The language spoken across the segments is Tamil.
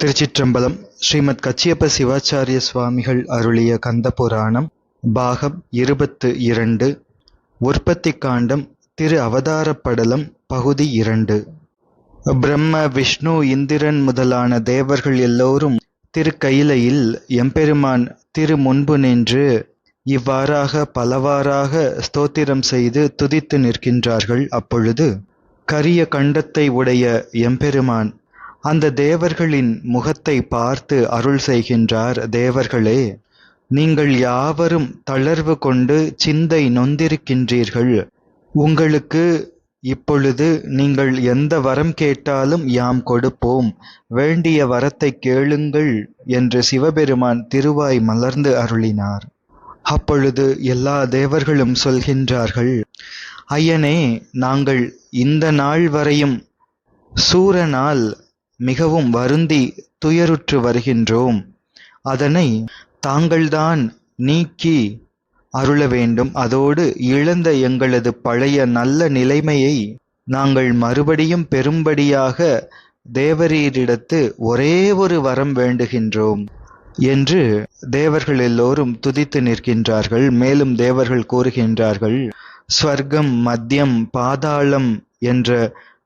திருச்சிற்றம்பலம் ஸ்ரீமத் கச்சியப்ப சிவாச்சாரிய சுவாமிகள் அருளிய கந்த புராணம் பாகம் இருபத்து இரண்டு உற்பத்தி காண்டம் திரு அவதாரப்படலம் பகுதி இரண்டு. பிரம்ம விஷ்ணு இந்திரன் முதலான தேவர்கள் எல்லோரும் திருக்கையிலையில் எம்பெருமான் திரு முன்பு நின்று இவ்வாறாக பலவாறாக ஸ்தோத்திரம் செய்து துதித்து நிற்கின்றார்கள். அப்பொழுது கரிய கண்டத்தை உடைய எம்பெருமான் அந்த தேவர்களின் முகத்தை பார்த்து அருள் செய்கின்றார் தேவர்களே நீங்கள் யாவரும் தளர்வு கொண்டு சிந்தை நொந்திருக்கின்றீர்கள். உங்களுக்கு இப்பொழுது நீங்கள் எந்த வரம் கேட்டாலும் யாம் கொடுப்போம். வேண்டிய வரத்தை கேளுங்கள் என்று சிவபெருமான் திருவாய் மலர்ந்து அருளினார். அப்பொழுது எல்லா தேவர்களும் சொல்கின்றார்கள் ஐயனே நாங்கள் இந்த நாள் வரையும் சூரனால் மிகவும் வருந்தி துயருற்று வருகின்றோம். அதனை தாங்கள்தான் நீக்கி அருள வேண்டும். அதோடு இழந்த எங்களது பழைய நல்ல நிலைமையை நாங்கள் மறுபடியும் பெரும்படியாக தேவரீரிடத்து ஒரே ஒரு வரம் வேண்டுகின்றோம் என்று தேவர்கள் எல்லோரும் துதித்து நிற்கின்றார்கள். மேலும் தேவர்கள் கூறுகின்றார்கள் ஸ்வர்க்கம் மத்தியம் பாதாளம் என்ற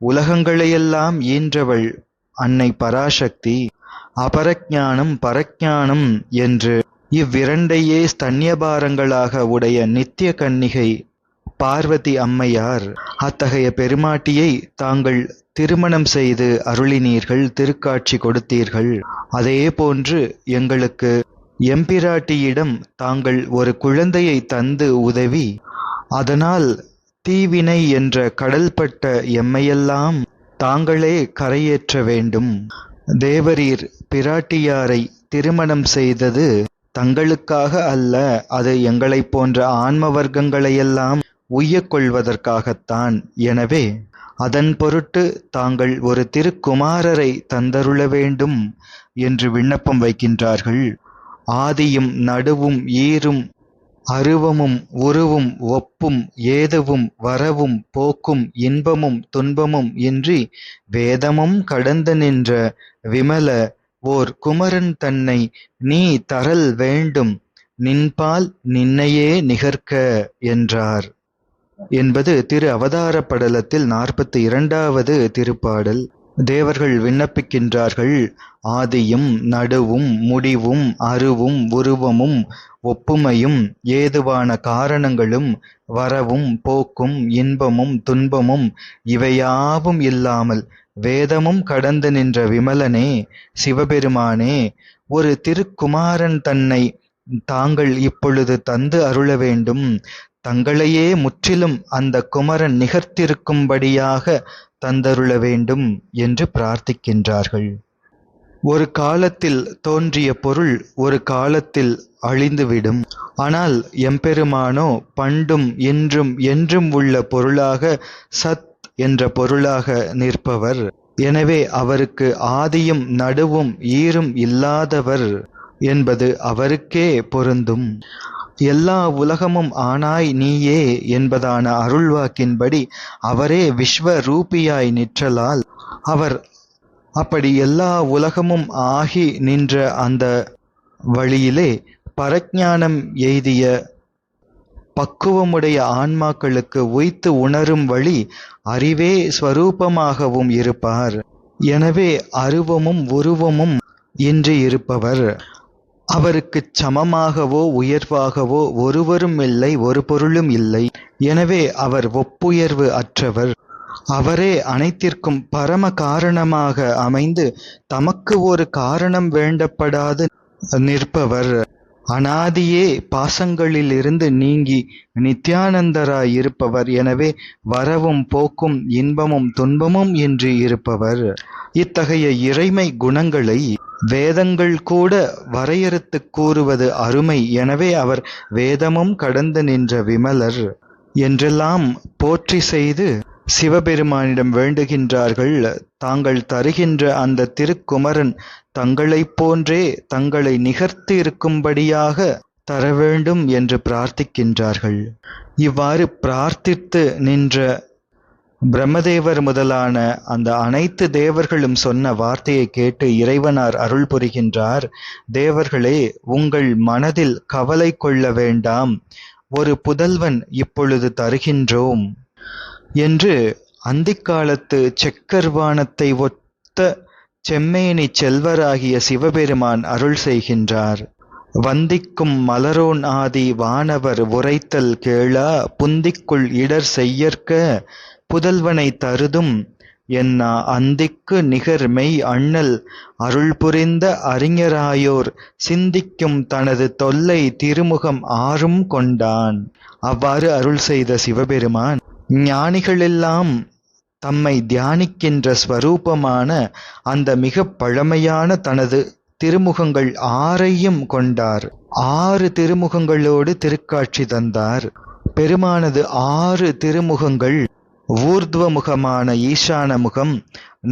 உலகங்களையெல்லாம் ஈன்றவள் அன்னை பராசக்தி அபரஜானம் பரஜானம் என்று இவ்விரண்டையே ஸ்தன்யபாரங்களாக உடைய நித்திய கன்னிகை பார்வதி அம்மையார் அத்தகைய பெருமாட்டியை தாங்கள் திருமணம் செய்து அருளினீர்கள் திருக்காட்சி கொடுத்தீர்கள். அதே போன்று எங்களுக்கு எம்பிராட்டியிடம் தாங்கள் ஒரு குழந்தையை தந்து உதவி அதனால் தீவினை என்ற கடல்பட்ட எம்மையெல்லாம் தாங்களே கரையேற்ற வேண்டும். தேவரீர் பிராட்டியாரை திருமணம் செய்தது தங்களுக்காக அல்ல அது எங்களைப் போன்ற ஆன்ம வர்க்கங்களையெல்லாம் உய்யக்கொள்வதற்காகத்தான் எனவே அதன் பொருட்டு தாங்கள் ஒரு திருக்குமாரரை தந்தருள வேண்டும் என்று விண்ணப்பம் வைக்கின்றார்கள். ஆதியும் நடுவும் ஈரும் அருவமும் உருவும் ஒப்பும் ஏதுவும் வரவும் போக்கும் இன்பமும் துன்பமும் இன்றி வேதமும் கடந்து நின்ற விமல ஓர் குமரன் தன்னை நீ தரல் வேண்டும். நின்பால் நின்னையே நிகர்க்க என்றார். என்பது திரு அவதார படலத்தில் நாற்பத்தி இரண்டாவது திருப்பாடல். தேவர்கள் விண்ணப்பிக்கின்றார்கள். ஆதியும் நடுவும் முடிவும் அருவும் உருவமும் ஒப்புமையும் ஏதுவான காரணங்களும் வரவும் போக்கும் இன்பமும் துன்பமும் இவையாவும் இல்லாமல் வேதமும் கடந்து நின்ற விமலனே சிவபெருமானே ஒரு திருக்குமாரன் தன்னை தாங்கள் இப்பொழுது தந்து அருள வேண்டும். தங்களையே முற்றிலும் அந்த குமரன் நிகர்த்திருக்கும்படியாக தந்தருள வேண்டும் என்று பிரார்த்திக்கின்றார்கள். ஒரு காலத்தில் தோன்றிய பொருள் ஒரு காலத்தில் அழிந்துவிடும். ஆனால் எம்பெருமானோ பண்டும் இன்றும் என்றும் உள்ள பொருளாக சத் என்ற பொருளாக நிற்பவர். எனவே அவருக்கு ஆதியும் நடுவும் ஈரும் இல்லாதவர் என்பது அவருக்கே பொருந்தும். எல்லா உலகமும் ஆனாய் நீயே என்பதான அருள்வாக்கின்படி அவரே விஸ்வரூபியாய் நிற்றலால் அவர் அப்படி எல்லா உலகமும் ஆகி நின்ற அந்த வழியிலே பரஜானம் எய்திய பக்குவமுடைய ஆன்மாக்களுக்கு உய்த்து உணரும் வழி அறிவே ஸ்வரூபமாகவும் இருப்பார். எனவே அருவமும் உருவமும் இன்றி இருப்பவர். அவருக்குச் சமமாகவோ உயர்வாகவோ ஒருவரும் இல்லை ஒரு பொருளும் இல்லை. எனவே அவர் ஒப்புயர்வு அற்றவர். அவரே அனைத்திற்கும் பரம காரணமாக அமைந்து தமக்கு ஒரு காரணம் வேண்டப்படாது நிற்பவர். அனாதியே பாசங்களிலிருந்து நீங்கி நித்யானந்தராய் இருப்பவர் எனவே வரவும் போக்கும் இன்பமும் துன்பமும் என்று இருப்பவர். இத்தகைய இறைமை குணங்களை வேதங்கள் கூட வரையறுத்து கூறுவது அருமை. எனவே அவர் வேதமும் கடந்து நின்ற விமலர். என்றெல்லாம் போற்றி செய்து சிவபெருமானிடம் வேண்டுகின்றார்கள். தாங்கள் தருகின்ற அந்த திருக்குமரன் தங்களைப் போன்றே தங்களை நிகர்த்து இருக்கும்படியாக தர வேண்டும் என்று பிரார்த்திக்கின்றார்கள். இவ்வாறு பிரார்த்தித்து நின்ற பிரம்மதேவர் முதலான அந்த அனைத்து தேவர்களும் சொன்ன வார்த்தையை கேட்டு இறைவனார் அருள் புரிகின்றார். தேவர்களே உங்கள் மனதில் கவலை கொள்ள வேண்டாம். ஒரு புதல்வன் இப்பொழுது தருகின்றோம். என்று அந்திக்காலத்து செக்கர்வானத்தை ஒத்த செம்மேனி செல்வராகிய சிவபெருமான் அருள் செய்கின்றார். வந்திக்கும் மலரோன் ஆதி வானவர் உரைத்தல் கேளா புந்திக்குள் இடர் செய்யற்க புதல்வனை தருதும் என்னா அந்திக்கு நிகர் மெய் அண்ணல் அருள் புரிந்த அறிஞராயோர் சிந்திக்கும் தனது தொல்லை திருமுகம் ஆறும் கொண்டான். அவ்வாறு அருள் செய்த சிவபெருமான் ஞானிகளெல்லாம் தம்மை தியானிக்கின்ற ஸ்வரூபமான அந்த மிக பழமையான தனது திருமுகங்கள் ஆறையும் கொண்டார். ஆறு திருமுகங்களோடு திருக்காட்சி தந்தார். பெருமானது ஆறு திருமுகங்கள் ஊர்துவமுகமான ஈசான முகம்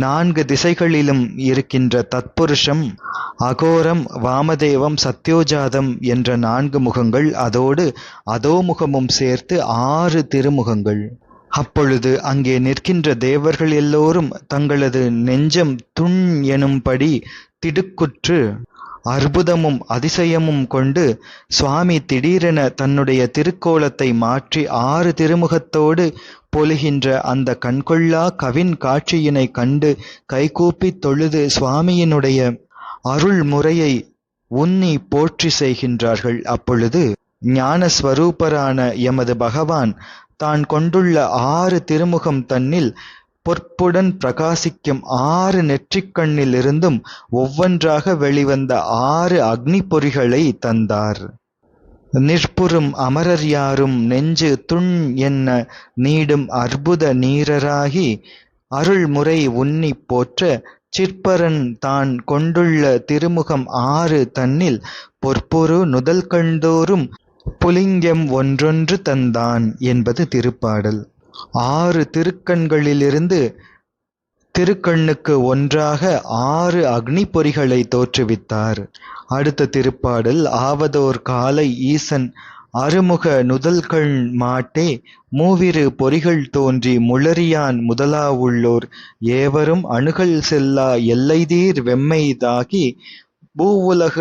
நான்கு திசைகளிலும் இருக்கின்ற தத்புருஷம் அகோரம் வாமதேவம் சத்யோஜாதம் என்ற நான்கு முகங்கள் அதோடு அதோமுகமும் சேர்த்து ஆறு திருமுகங்கள். அப்பொழுது அங்கே நிற்கின்ற தேவர்கள் எல்லோரும் தங்களது நெஞ்சம் துண் எனும்படி திடுக்குற்று அற்புதமும் அதிசயமும் கொண்டு சுவாமி திடீரென தன்னுடைய திருக்கோலத்தை மாற்றி ஆறு திருமுகத்தோடு பொழுகின்ற அந்த கண்கொள்ளா கவின் காட்சியினை கண்டு கைகூப்பித் தொழுது சுவாமியினுடைய அருள் முறையை உன்னி போற்றி செய்கின்றார்கள். அப்பொழுது ஞானஸ்வரூபரான எமது பகவான் தான் கொண்டுள்ள ஆறு திருமுகம் தன்னில் பொற்புடன் பிரகாசிக்கும் ஆறு நெற்றிக்கண்ணிலிருந்தும் ஒவ்வொன்றாக வெளிவந்த ஆறு அக்னி பொறிகளை தந்தார். நிற்புறும் அமரர் யாரும் நெஞ்சு துண் என்ன நீடும் அற்புத நீரராகி அருள்முறை உன்னி போற்ற சிற்பரன் தான் கொண்டுள்ள திருமுகம் ஆறு தன்னில் பொற்பொரு நுதல் கண்டோறும் புலிங்கம் ஒன்றொன்று தந்தான் என்பது திருப்பாடல். ஆறு திருக்கண்களிலிருந்து திருக்கண்ணுக்கு ஒன்றாக ஆறு அக்னி பொறிகளை தோற்றுவித்தார். அடுத்த திருப்பாடல் ஆவதோர் காலை ஈசன் அருமுக நுதல்கண் மாட்டே மூவிரு பொறிகள் தோன்றி முளரியான் முதலாவுள்ளோர் ஏவரும் அணுகல் செல்லா எல்லைதீர் வெம்மைதாகி பூவுலக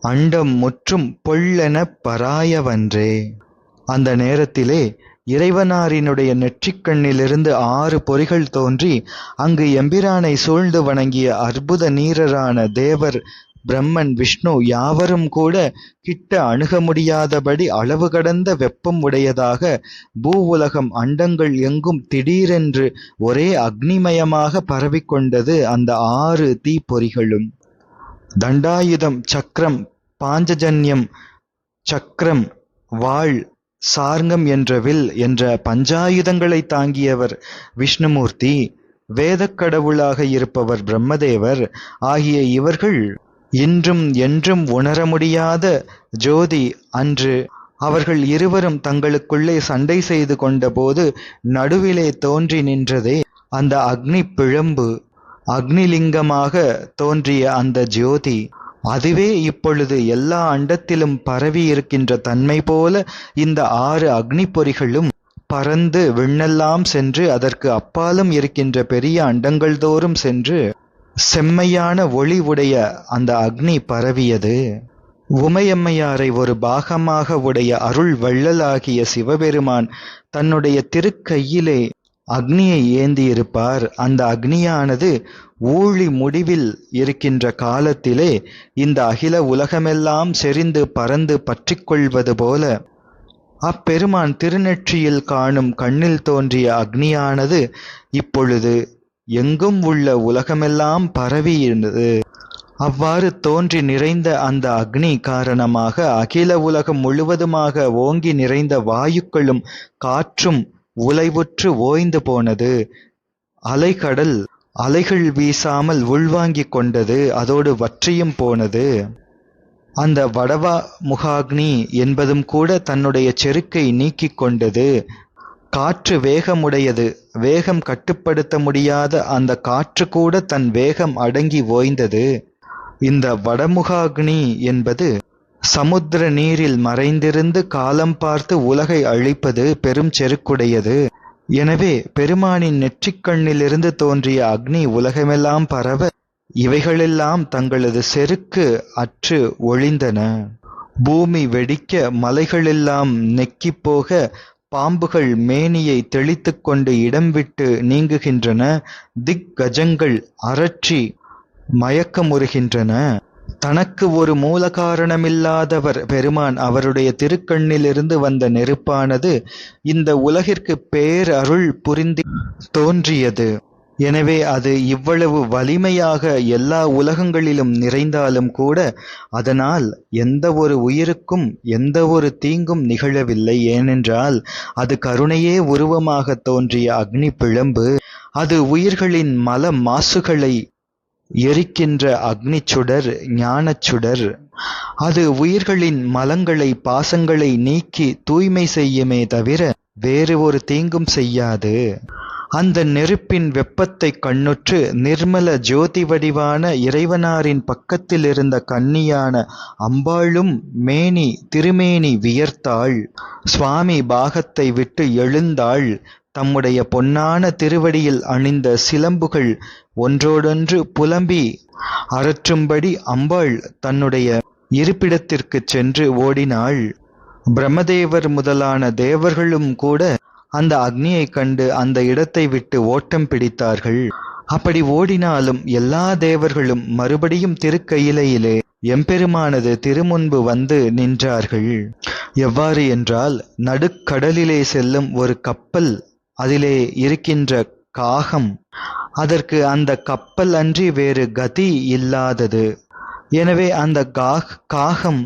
அண்டம் முற்றும் பொல்லெனப் பராயவன்றே. அந்த நேரத்திலே இறைவனாரினுடைய நெற்றிக்கண்ணிலிருந்து ஆறு பொறிகள் தோன்றி அங்கு எம்பிரானை சூழ்ந்து வணங்கிய அற்புத நீரரான தேவர் பிரம்மன் விஷ்ணு யாவரும் கூட கிட்ட அணுக முடியாதபடி அளவு கடந்த வெப்பம் உடையதாக பூ உலகம் அண்டங்கள் எங்கும் திடீரென்று ஒரே அக்னிமயமாக பரவிக்கொண்டது அந்த ஆறு தீப்பொறிகளும். தண்டாயுதம் சக்கரம் பாஞ்சஜன்யம் சக்கரம் வாள் சார்ங்கம் என்ற வில் என்ற பஞ்சாயுதங்களை தாங்கியவர் விஷ்ணுமூர்த்தி வேதக் கடவுளாக இருப்பவர் பிரம்மதேவர் ஆகிய இவர்கள் இன்றும் என்றும் உணர முடியாத ஜோதி அன்று அவர்கள் இருவரும் தங்களுக்குள்ளே சண்டை செய்து கொண்டபோது நடுவிலே தோன்றி நின்றதே அந்த அக்னி பிழம்பு. அக்னிலிங்கமாக தோன்றிய அந்த ஜோதி அதுவே இப்பொழுது எல்லா அண்டத்திலும் பரவி இருக்கின்ற தன்மை போல இந்த ஆறு அக்னி பொறிகளும் பறந்து விண்ணெல்லாம் சென்று அதற்கு அப்பாலும் இருக்கின்ற பெரிய அண்டங்கள் தோறும் சென்று செம்மையான ஒளி உடைய அந்த அக்னி பரவியது. உமையம்மையாரை ஒரு பாகமாக உடைய அருள் வள்ளலாகிய சிவபெருமான் தன்னுடைய திருக்கையிலே அக்னியை ஏந்தியிருப்பார். அந்த அக்னியானது ஊழி முடிவில் இருக்கின்ற காலத்திலே இந்த அகில உலகமெல்லாம் செறிந்து பறந்து பற்றிக்கொள்வது போல. அப்பெருமான் திருநெற்றியில் காணும் கண்ணில் தோன்றிய அக்னியானது இப்பொழுது எங்கும் உள்ள உலகமெல்லாம் பரவியிருந்தது. அவ்வாறு தோன்றி நிறைந்த அந்த அக்னி காரணமாக அகில உலகம் முழுவதுமாக ஓங்கி நிறைந்த வாயுக்களும் காற்றும் உலைவுற்று ஓய்ந்து போனது. அலைகடல் அலைகள் வீசாமல் உள்வாங்கி கொண்டது அதோடு வற்றியும் போனது. அந்த வடவா முகாக்னி என்பதும் கூட தன்னுடைய செருக்கை நீக்கிக் கொண்டது. காற்று வேகமுடையது வேகம் கட்டுப்படுத்த முடியாத அந்த காற்று கூட தன் வேகம் அடங்கி ஓய்ந்தது. இந்த வடமுகாக்னி என்பது சமுத்திர நீரில் மறைந்திருந்து காலம் பார்த்து உலகை அழிப்பது பெரும் செருக்குடையது. எனவே பெருமானின் நெற்றிக்கண்ணிலிருந்து தோன்றிய அக்னி உலகமெல்லாம் பரவ இவைகளெல்லாம் தங்களது செருக்கு அற்று ஒழிந்தன. பூமி வெடிக்க மலைகளெல்லாம் நெக்கிப்போக பாம்புகள் மேனியை தெளித்து கொண்டு இடம் விட்டு நீங்குகின்றன. திக் கஜங்கள் அரற்றி மயக்கமுறுகின்றன. தனக்கு ஒரு மூல காரணமில்லாதவர் பெருமான் அவருடைய திருக்கண்ணிலிருந்து வந்த நெருப்பானது இந்த உலகிற்கு பேரருள் புரிந்து தோன்றியது. எனவே அது இவ்வளவு வலிமையாக எல்லா உலகங்களிலும் நிறைந்தாலும் கூட அதனால் எந்த ஒரு உயிருக்கும் எந்த ஒரு தீங்கும் நிகழவில்லை. ஏனென்றால் அது கருணையே உருவமாக தோன்றிய அக்னி பிழம்பு அது உயிர்களின் மல மாசுகளை எரிக்கின்ற அக்னிச்சுடர் சுடர் ஞானச் சுடர் அது உயிர்களின் மலங்களை பாசங்களை நீக்கி தூய்மை செய்யுமே தவிர வேறு ஒரு தீங்கும் செய்யாது. அந்த நெருப்பின் வெப்பத்தை கண்ணுற்று நிர்மல ஜோதி வடிவான இறைவனாரின் பக்கத்தில் இருந்த கன்னியான அம்பாளும் மேனி திருமேனி வியர்த்தாள். சுவாமி பாகத்தை விட்டு எழுந்தாள். தம்முடைய பொன்னான திருவடியில் அணிந்த சிலம்புகள் ஒன்றோடொன்று புலம்பி அரற்றும்படி அம்பாள் தன்னுடைய இருப்பிடத்திற்குச் சென்று ஓடினாள். பிரம்மதேவர் முதலான தேவர்களும் கூட அந்த அக்னியைக் கண்டு அந்த இடத்தை விட்டு ஓட்டம் பிடித்தார்கள். அப்படி ஓடினாலும் எல்லா தேவர்களும் மறுபடியும் திருக்கையிலையிலே எம்பெருமானது திருமுன்பு வந்து நின்றார்கள். எவ்வாறு என்றால் நடுக்கடலிலே செல்லும் ஒரு கப்பல் அதிலே இருக்கின்ற காகம் அதற்கு அந்த கப்பல் அன்றி வேறு கதி இல்லாதது. எனவே அந்த காக் காகம்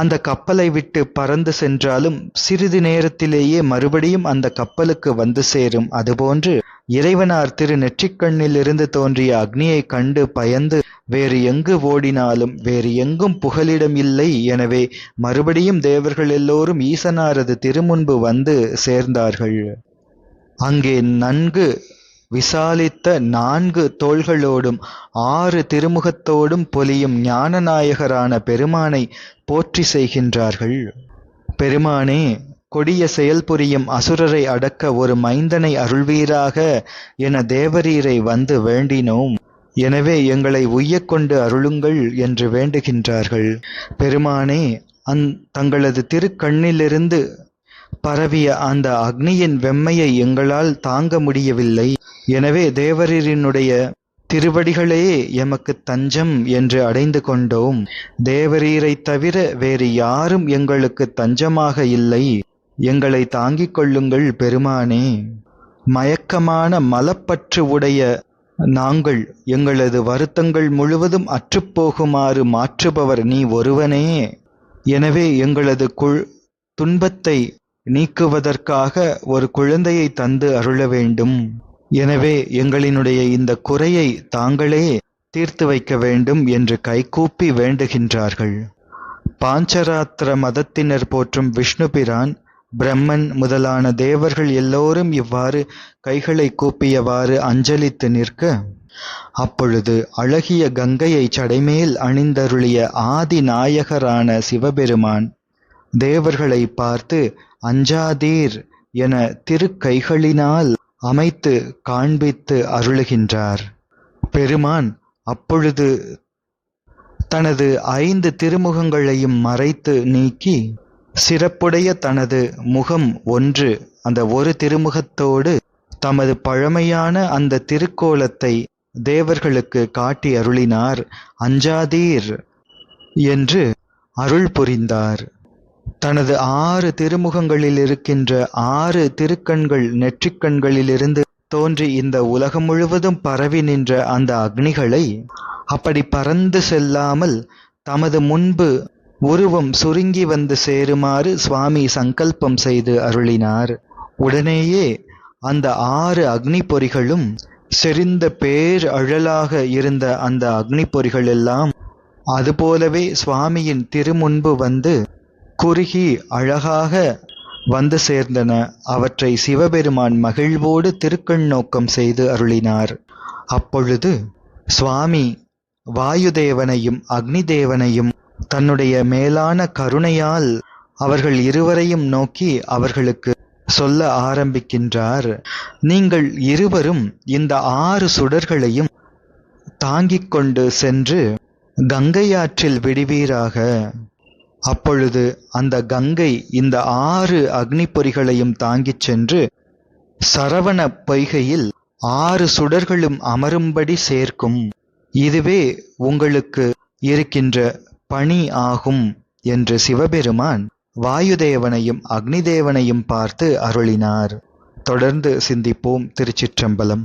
அந்த கப்பலை விட்டு பறந்து சென்றாலும் சிறிது நேரத்திலேயே மறுபடியும் அந்த கப்பலுக்கு வந்து சேரும். அதுபோன்று இறைவனார் திரு நெற்றிக்கண்ணிலிருந்து தோன்றிய அக்னியைக் கண்டு பயந்து வேறு எங்கு ஓடினாலும் வேறு எங்கும் புகலிடம் இல்லை. எனவே மறுபடியும் தேவர்கள் எல்லோரும் ஈசனாரது திருமுன்பு வந்து சேர்ந்தார்கள். அங்கே நன்கு விசாலித்த நான்கு தோள்களோடும் ஆறு திருமுகத்தோடும் பொலியும் ஞானநாயகரான பெருமானை போற்றி செய்கின்றார்கள். பெருமானே கொடிய செயல் புரியும் அசுரரை அடக்க ஒரு மைந்தனை அருள்வீராக என தேவரீரை வந்து வேண்டினோம். எனவே எங்களை உய்யக்கொண்டு அருளுங்கள் என்று வேண்டுகின்றார்கள். பெருமானே அந் தங்களது திருக்கண்ணிலிருந்து பரவிய அந்த அக்னியின் வெம்மையை எங்களால் தாங்க முடியவில்லை. எனவே தேவரீரினுடைய திருவடிகளே எமக்கு தஞ்சம் என்று அடைந்து கொண்டோம். தேவரீரைத் தவிர வேறு யாரும் எங்களுக்கு தஞ்சமாக இல்லை. எங்களை தாங்கிக் கொள்ளுங்கள் பெருமானே. மயக்கமான மலப்பற்று உடைய நாங்கள் எங்களது வருத்தங்கள் முழுவதும் அற்றுப்போகுமாறு மாற்றுபவர் நீ ஒருவனே. எனவே எங்களது குள் துன்பத்தை நீக்குவதற்காக ஒரு குழந்தையை தந்து அருள வேண்டும். எனவே எங்களினுடைய இந்த குறையை தாங்களே தீர்த்து வைக்க வேண்டும் என்று கைகூப்பி வேண்டுகின்றார்கள். பாஞ்சராத்திர மதத்தினர் போற்றும் விஷ்ணுபிரான் பிரம்மன் முதலான தேவர்கள் எல்லோரும் இவ்வாறு கைகளை கூப்பியவாறு அஞ்சலித்து நிற்க அப்பொழுது அழகிய கங்கையை சடைமேல் அணிந்தருளிய ஆதி நாயகரான சிவபெருமான் தேவர்களை பார்த்து அஞ்சாதீர் என திருக்கைகளினால் அமைத்து காண்பித்து அருளுகின்றார். பெருமான் அப்பொழுது தனது ஐந்து திருமுகங்களையும் மறைத்து நீக்கி சிறப்புடைய தனது முகம் ஒன்று அந்த ஒரு திருமுகத்தோடு தமது பழமையான அந்த திருக்கோலத்தை தேவர்களுக்கு காட்டி அருளினார் அஞ்சாதீர் என்று அருள் புரிந்தார். தனது ஆறு திருமுகங்களில் இருக்கின்ற ஆறு திருக்கண்கள் நெற்றிக்கண்களிலிருந்து தோன்றி இந்த உலகம் முழுவதும் பரவி நின்ற அந்த அக்னிகளை அப்படி பறந்து செல்லாமல் தமது முன்பு உருவம் சுருங்கி வந்து சேருமாறு சுவாமி சங்கல்பம் செய்து அருளினார். உடனேயே அந்த ஆறு அக்னி பொறிகளும் செறிந்த பேர் அழலாக இருந்த அந்த அக்னி பொறிகள் எல்லாம் அதுபோலவே சுவாமியின் திருமுன்பு வந்து குறுகி அழகாக வந்து சேர்ந்தன. அவற்றை சிவபெருமான் மகிழ்வோடு திருக்கண் நோக்கம் செய்து அருளினார். அப்பொழுது சுவாமி வாயுதேவனையும் அக்னிதேவனையும் தன்னுடைய மேலான கருணையால் அவர்கள் இருவரையும் நோக்கி அவர்களுக்கு சொல்ல ஆரம்பிக்கின்றார். நீங்கள் இருவரும் இந்த ஆறு சுடர்களையும் தாங்கிக் கொண்டு சென்று கங்கை ஆற்றில் விடுவீராக. அப்பொழுது அந்த கங்கை இந்த ஆறு அக்னி பொறிகளையும் தாங்கிச் சென்று சரவண பொய்கையில் ஆறு சுடர்களும் அமரும்படி சேர்க்கும். இதுவே உங்களுக்கு இருக்கின்ற பணி ஆகும் என்று சிவபெருமான் வாயுதேவனையும் அக்னிதேவனையும் பார்த்து அருளினார். தொடர்ந்து சிந்திப்போம் திருச்சிற்றம்பலம்.